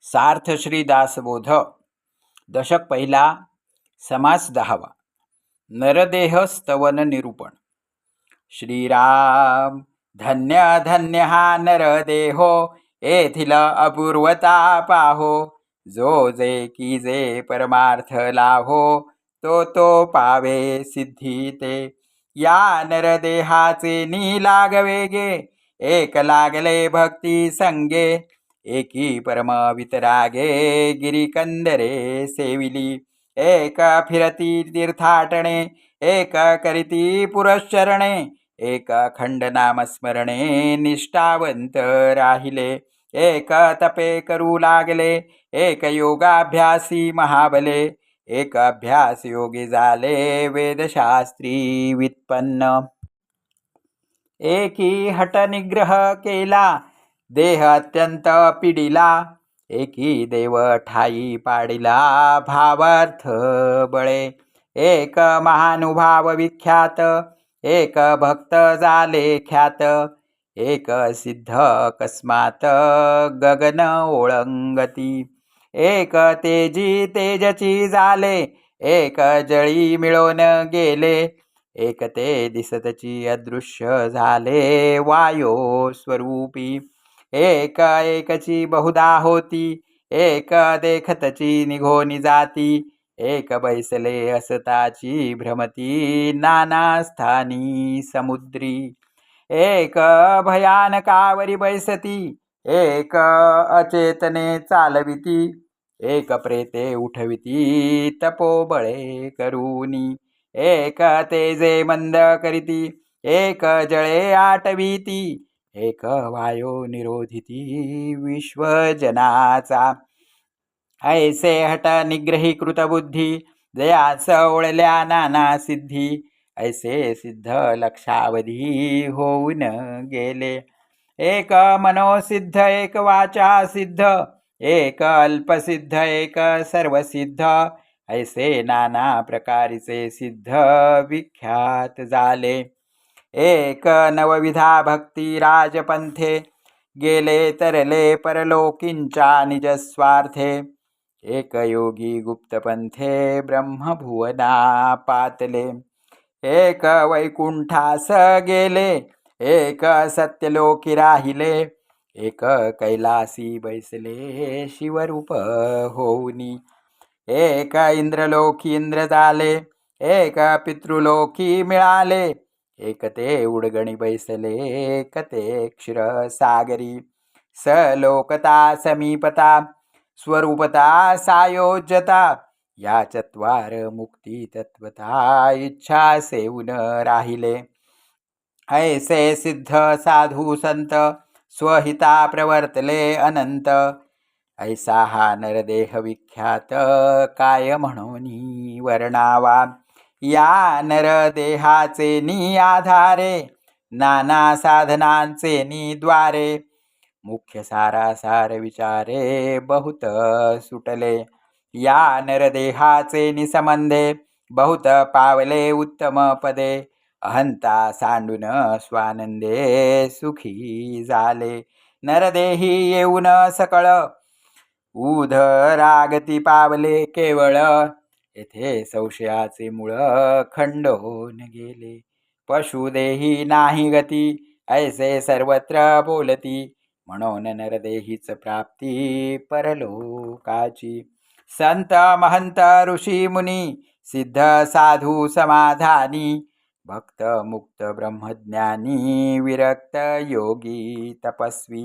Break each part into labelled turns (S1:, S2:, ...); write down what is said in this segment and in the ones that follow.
S1: सार्थश्री दासबोध. दशक पहिला समास दहावा. नरदेह स्तवन निरूपण. श्रीराम धन्य धन्य हा नरदेहो येथील अपूर्वता पाहो. जो जे की जे परमार्थ लाहो तो तो पावे सिद्धी ते. या नरदेहाचे नी लागवेगे एक लागले भक्ती संगे. एकी परमावितरागे गिरिकंदरे सेविली एक फिरती तीर्थाटणे एक करिती पुरश्चरणे एक खंडनामस्मरणे निष्ठावंत राहिले एक तपे करू लागले एक योगाभ्यासी महाबले एक अभ्यास योगी झाले वेदशास्त्री व्युत्पन्न एकी हट निग्रह केला देह अत्यंत पिडिला एकी देव ठाई पाडिला भावार्थ बळे. एक महानुभाव विख्यात एक भक्त झाले ख्यात एक सिद्ध अकस्मात गगन ओळंगती. एक तेजी तेजची झाले एक जळी मिळून गेले एक ते दिसतची अदृश्य झाले वायो स्वरूपी. एक एकची बहुधा होती एक देखतची निघोनी जाती एक बैसले असताची भ्रमती नाना स्थानी समुद्री एक भयानकावरी बैसती एक अचेतने चालविती एक प्रेते उठविती तपोबळे करूनी एक तेजे मंद करीती एक जळे आटवीती एक वायो निरोधिती विश्वजनाचा. ऐसे हट निग्रहीकृत बुद्धी जया सवळल्या नाना सिद्धी. ऐसे सिद्ध लक्षावधी होऊन गेले. एक मनोसिद्ध एक वाचा सिद्ध एक अल्पसिद्ध एक सर्वसिद्ध. ऐसे नाना प्रकारचे सिद्ध विख्यात झाले. एक नवविधा भक्ती राजपंथे गेले तरले परलोकींच्या निजस्वार्थे एक योगी गुप्तपंथे ब्रह्मभुवना पातले. एक वैकुंठास गेले एक सत्यलोकी राहिले एक कैलासी बैसले शिवरूप होऊनी. एक इंद्रलोकी इंद्र झाले एक पितृलोकी मिळाले एकते उडगणी बैसले एकते क्षीरसागरी सलोकता समीपता स्वरूपता सायोज्यता या चत्वार मुक्ती तत्वता इच्छा सेवन राहिले. ऐसे सिद्ध साधू संत स्वहिता प्रवर्तले अनंत. ऐसा हा नरदेह विख्यात काय म्हणून वर्णावा? या नरदेहाचे नी आधारे नाना साधनांचे नि द्वारे. मुख्य सारासार विचारे बहुत सुटले. या नरदेहाचे निसंबंधे बहुत पावले उत्तम पदे. अहंता सांडून स्वानंदे सुखी झाले. नरदेही येऊन सकळ उधरागती पावले केवळ. येथे संशयाचे मूळ खंड होऊन गेले. पशुदेही नाही गती ऐसे सर्वत्र बोलती. म्हणून नरदेहीच प्राप्ती परलोकाची. संत महंत ऋषी मुनी सिद्ध साधू समाधानी. भक्त मुक्त ब्रह्मज्ञानी विरक्त योगी तपस्वी.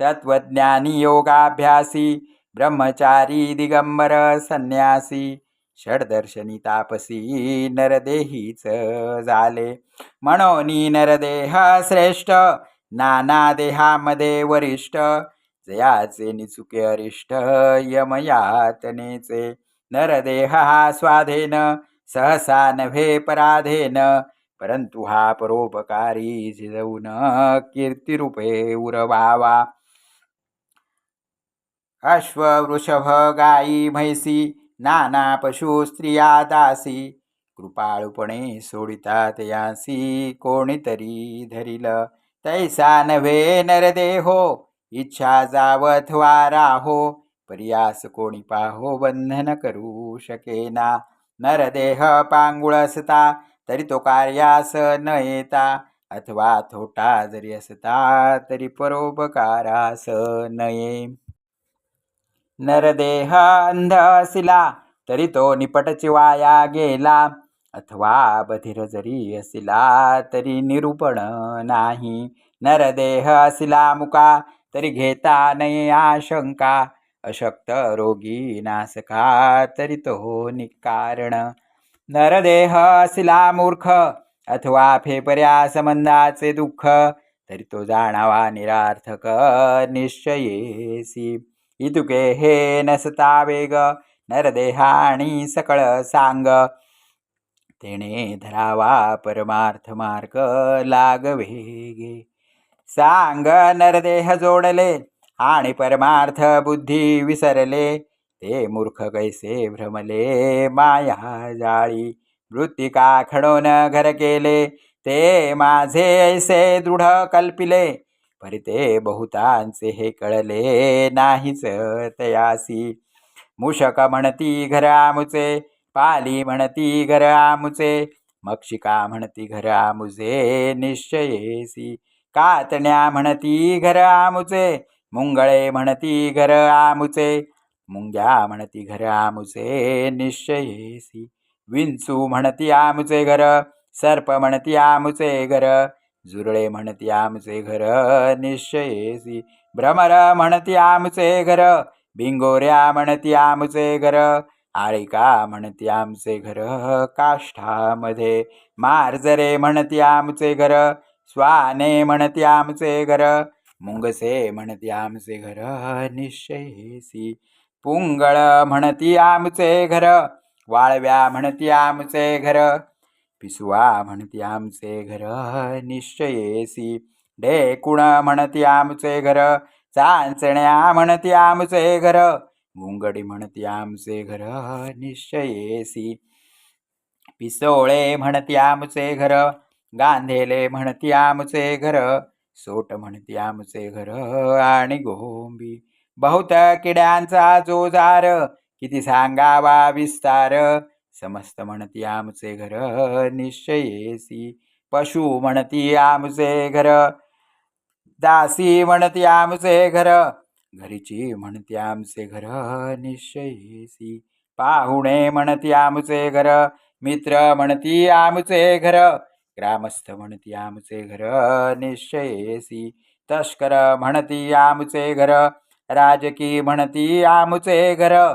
S1: तत्वज्ञानी योगाभ्यासी. ब्रह्मचारी दिगंबर संन्यासी. षडदर्शनी तापसी नरदेहीच झाले. म्हणून नरदेह श्रेष्ठ नाना देहामध्ये वरिष्ठ जयाचे निचुके अरिष्ट यमयातनेचे. नरदेह हा स्वाधेन सहसा नव्हे पराधेन परंतु हा परोपकारी झिजवून कीर्तिरूपे उरवावा. अश्व वृषभ गाई म्हैसी नाना पशु स्त्रिया दासी कृपाळूपणे सोडितात यासी. कोणीतरी धरिल. तैसा नव्हे नरदेहो. इच्छा जावत वारा हो पर्यास कोणी पाहो बंधन करू शकेना. नरदेह पांगुळ असता तरी तो कार्यास न येता. अथवा थोटा जरी असता तरी परोपकारास नये नरदेह अंध असिला तरी तो निपटची वाया गेला अथवा बधिर जरी असिला तरी निरूपण नाही. नरदेह असिला मुका तरी घेता नये आशंका. अशक्त रोगी नासका तरी तो निकारण. नरदेह असिला मूर्ख अथवा फेपर्या संबंधाचे दुःख तरी तो जाणावा निरार्थक निश्चयेसी. इतुके हे नसता वेग नरदेहाणी सकळ सांग तेने धरावा परमार्थ मार्ग लागवेगे सांग नरदेह जोडले आणि परमार्थ बुद्धी विसरले ते मूर्ख कैसे भ्रमले माया जाळी मृत्तिका खडोन घर केले ते माझे ऐसे दृढ कल्पिले परिते बहुतांचे हे कळले नाहीच तयासी. मूषक म्हणती घर आमुचे पाली म्हणती घर आमुचे मक्षिका म्हणती घर आमुजे निश्चयेसी. कातण्या म्हणती घर आमुचे मुंगळे म्हणती घर आमुचे मुंग्या म्हणती घर आमुचे निश्चयेसी. विंचू म्हणती आमुचे घर सर्प म्हणती आमुचे घर जुरळे म्हणती आमचे घर निश्चयेसी भ्रमर म्हणती आमचे घर. भिंगोऱ्या म्हणती आमचे घर. आळिका म्हणती आमचे घर काष्ठामध्ये. मार्जरे म्हणती आमचे घर. स्वाने म्हणती आमचे घर. मुंगसे म्हणती आमचे घर निश्चयेसी पुंगळ म्हणती आमचे घर. वाळव्या म्हणती आमचे घर. पिसवा म्हणती आमचे घर निश्चयेसी ढेकुण म्हणती आमचे घर? चांचण्या म्हणती आमचे घर. मुंगडी म्हणती आमचे घर निश्चयेसी पिसोळे म्हणती आमचे घर. गांधेले म्हणती आमचे घर. सोट म्हणती आमचे घर आणि गोंबी. बहुत किड्यांचा जोजार. किती सांगावा विस्तार. समस्त म्हणती आमचे घर निश्चयेसी. पशु म्हणती आमचे घर. दासी म्हणती आमचे घर. घरीची म्हणती आमचे घर निश्चयेसी. पाहुणे म्हणती आमचे घर. मित्र म्हणती आमचे घर. ग्रामस्थ म्हणती आमचे घर निश्चयेसी. तस्कर म्हणती आमचे घर. राजकी म्हणती आमचे घर.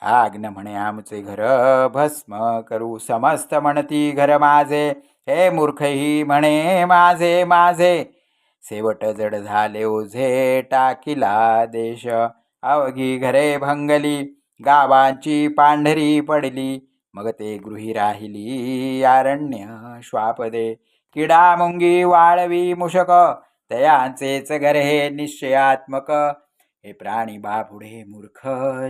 S1: आग्न म्हणे आमचे घर भस्म करू. समस्त म्हणती घर माझे हे मूर्खही म्हणे माझे माझे. सेवट जड झाले ओझे टाकिला देश. अवघी घरे भंगली गावांची पांढरी पडली. मग ते गृही राहिली अरण्य श्वापदे. किडा मुंगी वाळवी मुषक तयांचेच घर हे निश्चयात्मक. हे प्राणी बापुढे मूर्ख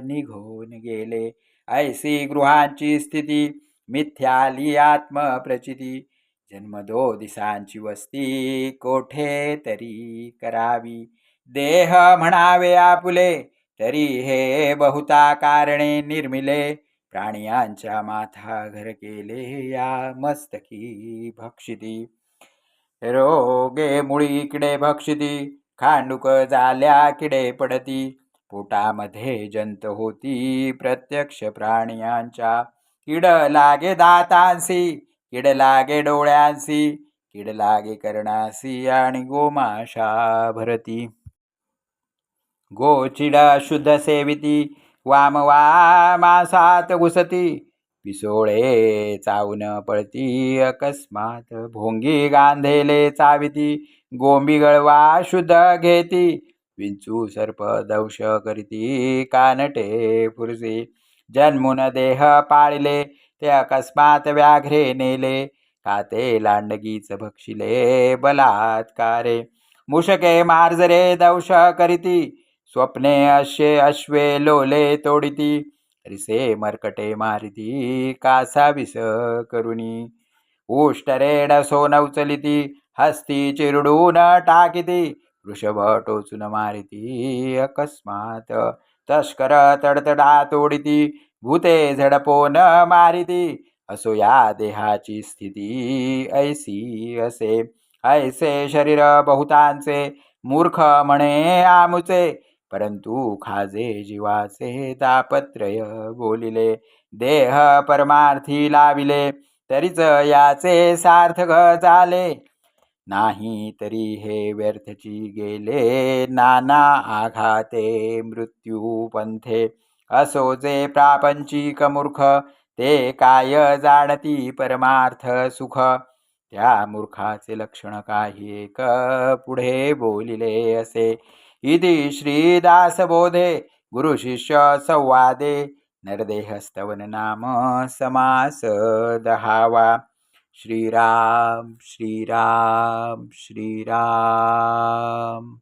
S1: निघून गेले. ऐसी गृहांची स्थिती मिथ्याली आत्मप्रचिती. जन्मदो दिसांची वस्ती कोठे तरी करावी. देह म्हणावे आपुले तरी हे बहुता कारणे निर्मिले. प्राणियांच्या माथा घर केले या मस्तकी भक्षिती. रोगे मुळी इकडे भक्षिती. खांडूक झाल्या किडे पडती. पोटामध्ये जंत होती प्रत्यक्ष प्राण्यांच्या. किड लागे दातांसी किड लागे डोळ्यांसी किड लागे कर्णासी आणि गोमाशा भरती. गोचिड शुद्ध सेविती वाम मासात घुसती. पिसोळे चावून पळती अकस्मात. भोंगी गांधेले चाविती गोंबी गळवा शुद्ध घेती. विंचू सर्प दंश करीती कानटे पुरुषी जन्मुन देह पाळले ते अकस्मात व्याघ्रे नेले. काते लांडगीच भक्षिले बलात्कारे. मुशके मार्जरे दंश करीती. स्वप्ने अश्वे अश्वे लोले तोडिती. रिसे मरकटे मारिती कासा विस करुणी. उष्टरेड सोन उचलिती हस्ती चिरडून टाकिती. वृषभ टोचून मारिती अकस्मात तस्कर तडतडा तोडिती. भूते झडपोन मारिती असो या देहाची स्थिती. ऐसी असे ऐसे शरीर बहुतांचे मूर्ख म्हणे आमुचे. परंतु खाजे जीवाचे तापत्रय बोलिले देह परमार्थी लाविले तरीच याचे सार्थक झाले. नाही तरी हे व्यर्थची गेले नाना आघाते मृत्यू पंथे. असो जे प्रापंचिक मूर्ख ते काय जाणती परमार्थ सुख? त्या मूर्खाचे लक्षण काही एक पुढे बोलिले असे. इति श्रीदासबोधे गुरुशिष्य संवादे नरदेहस्तवन नाम समास दहावा श्रीराम श्रीराम श्रीराम।